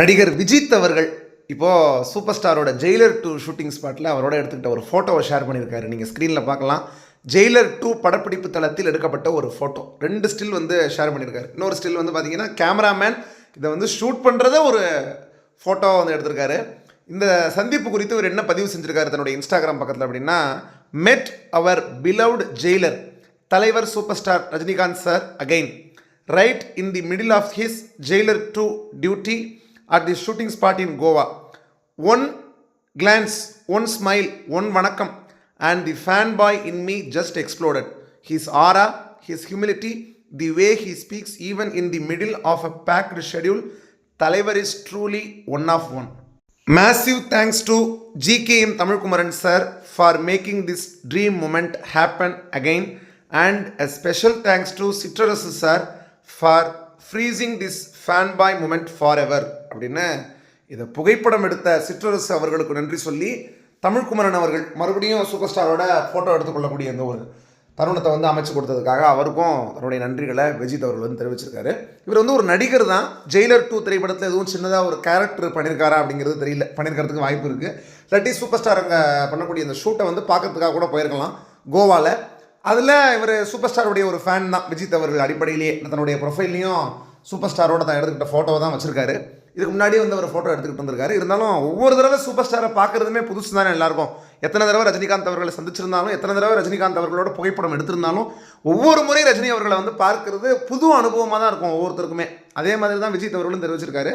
நடிகர் விஜித் அவர்கள் இப்போது சூப்பர் ஸ்டாரோட ஜெயிலர் டூ ஷூட்டிங் ஸ்பாட்டில் அவரோட எடுத்துக்கிட்ட ஒரு ஃபோட்டோவை ஷேர் பண்ணியிருக்காரு. நீங்கள் ஸ்க்ரீனில் பார்க்கலாம். ஜெயிலர் டூ படப்பிடிப்பு தளத்தில் எடுக்கப்பட்ட ஒரு ஃபோட்டோ ரெண்டு ஸ்டில் வந்து ஷேர் பண்ணியிருக்காரு. இன்னொரு ஸ்டில் வந்து பார்த்தீங்கன்னா கேமராமேன் இதை வந்து ஷூட் பண்ணுறத ஒரு ஃபோட்டோ வந்து எடுத்திருக்காரு. இந்த சந்திப்பு குறித்து இவர் என்ன பதிவு செஞ்சுருக்காரு தன்னுடைய இன்ஸ்டாகிராம் பக்கத்தில் அப்படின்னா meet our beloved Jailer Thalaivar super star Rajinikanth sir again right in the middle of his jailer 2 duty at the shooting spot in Goa. One glance, one smile, one vanakkam, and the fanboy in me just exploded. His aura, his humility, the way he speaks, even in the middle of a packed schedule, Talaivar is truly one of one. Massive thanks to GKM Tamilkumaran sir for making this dream moment happen again, and a special thanks to Citrus sir for freezing this fanboy moment forever. அப்படின்னு இதை புகைப்படம் எடுத்த சிற்றரசு அவர்களுக்கு நன்றி சொல்லி தமிழ்குமரன் அவர்கள் மறுபடியும் super ஸ்டாரோட photo எடுத்துக்கொள்ளக்கூடிய அந்த ஒரு தருணத்தை வந்து அமைச்சு கொடுத்ததுக்காக அவருக்கும் தன்னுடைய நன்றிகளை விஜித் அவர்கள் வந்து தெரிவிச்சிருக்காரு. இவர் வந்து ஒரு நடிகர் தான். ஜெயிலர் டூ திரைப்படத்தில் எதுவும் சின்னதாக ஒரு கேரக்டர் பண்ணியிருக்காரா அப்படிங்கிறது தெரியல. பண்ணியிருக்கிறதுக்கு வாய்ப்பு இருக்குது இல்லாட்டி சூப்பர் ஸ்டார் அங்கே பண்ணக்கூடிய அந்த ஷூட்டை வந்து பார்க்கறதுக்காக கூட போயிருக்கலாம். கோவாவில் அதில் இவர் சூப்பர் ஸ்டாருடைய ஒரு ஃபேன் தான் விஜித் அவர்கள் அடிப்படையிலேயே. தன்னுடைய ப்ரொஃபைல்லையும் சூப்பர் ஸ்டாரோட தான் எடுத்துக்கிட்ட ஃபோட்டோவை தான் வச்சுருக்காரு. இதுக்கு முன்னாடியே வந்து ஒரு ஃபோட்டோ எடுத்துக்கிட்டு வந்திருக்காரு. இருந்தாலும் ஒவ்வொரு தடவை சூப்பர் ஸ்டாரை பார்க்குறதுமே புதுசு தானே எல்லாருக்கும். எத்தனை தடவை ரஜினிகாந்த் அவர்களை சந்திச்சிருந்தாலும் எத்தனை தடவை ரஜினிகாந்த் அவர்களோட புகைப்படம் எடுத்திருந்தாலும் ஒவ்வொரு முறை ரஜினி அவர்களை வந்து பார்க்கறது புது அனுபவமாக தான் இருக்கும் ஒவ்வொருத்தருக்குமே. அதே மாதிரி தான் விஜய் அவர்களும் தெரிவிச்சிருக்காரு.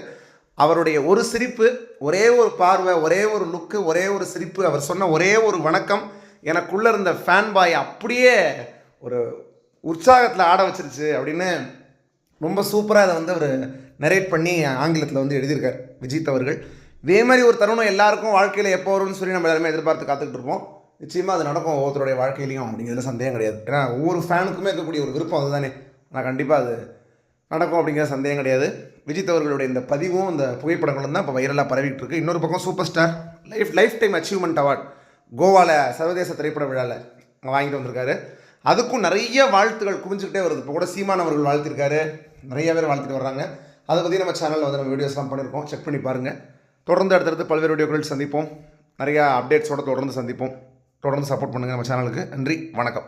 அவருடைய ஒரு சிரிப்பு ஒரே ஒரு பார்வை ஒரே ஒரு லுக்கு ஒரே ஒரு சிரிப்பு அவர் சொன்ன ஒரே ஒரு வணக்கம் எனக்குள்ளே இருந்த ஃபேன் பாய் அப்படியே ஒரு உற்சாகத்தில் ஆட வச்சிருச்சு அப்படின்னு ரொம்ப சூப்பராக அதை வந்து அவர் நரேட் பண்ணி ஆங்கிலத்தில் வந்து எழுதியிருக்கார் விஜித் அவர்கள். இதே மாதிரி ஒரு தருணம் எல்லாருக்கும் வாழ்க்கையில் எப்போ வரும்னு சொல்லி நம்ம எல்லாருமே எதிர்பார்த்து காத்துக்கிட்டு இருப்போம். நிச்சயமாக அது நடக்கும் ஒவ்வொருத்தருடைய வாழ்க்கையிலையும் அப்படிங்கிறதுல சந்தேகம் கிடையாது. ஏன்னா ஒவ்வொரு ஃபேனுக்குமே இருக்கக்கூடிய ஒரு விருப்பம் அதுதானே. நான் கண்டிப்பாக அது நடக்கும் அப்படிங்கிற சந்தேகம் கிடையாது. விஜித் அவர்களுடைய இந்த பதிவும் இந்த புகைப்படங்களும் தான் இப்போ வைரலாக பரவிட்டு இருக்கு. இன்னொரு பக்கம் super star life life time achievement award கோவாவில் சர்வதேச திரைப்பட விழாவில் வாங்கிட்டு வந்திருக்காரு. அதுக்கும் நிறைய வாழ்த்துகள் குவிஞ்சுக்கிட்டே வருது. இப்போ கூட சீமான் அவர்கள் வாழ்த்திருக்காரு. நிறைய பேர் வாழ்த்துட்டு வர்றாங்க. அதை பற்றி நம்ம சேனலில் வந்து நம்ம வீடியோஸ்லாம் பண்ணியிருக்கோம் செக் பண்ணி பாருங்கள் தொடர்ந்து அடுத்தடுத்து பல்வேறு வீடியோக்கள் சந்திப்போம். நிறையா அப்டேட்ஸோடு தொடர்ந்து சந்திப்போம். தொடர்ந்து சப்போர்ட் பண்ணுங்கள் நம்ம சேனலுக்கு நன்றி. வணக்கம்.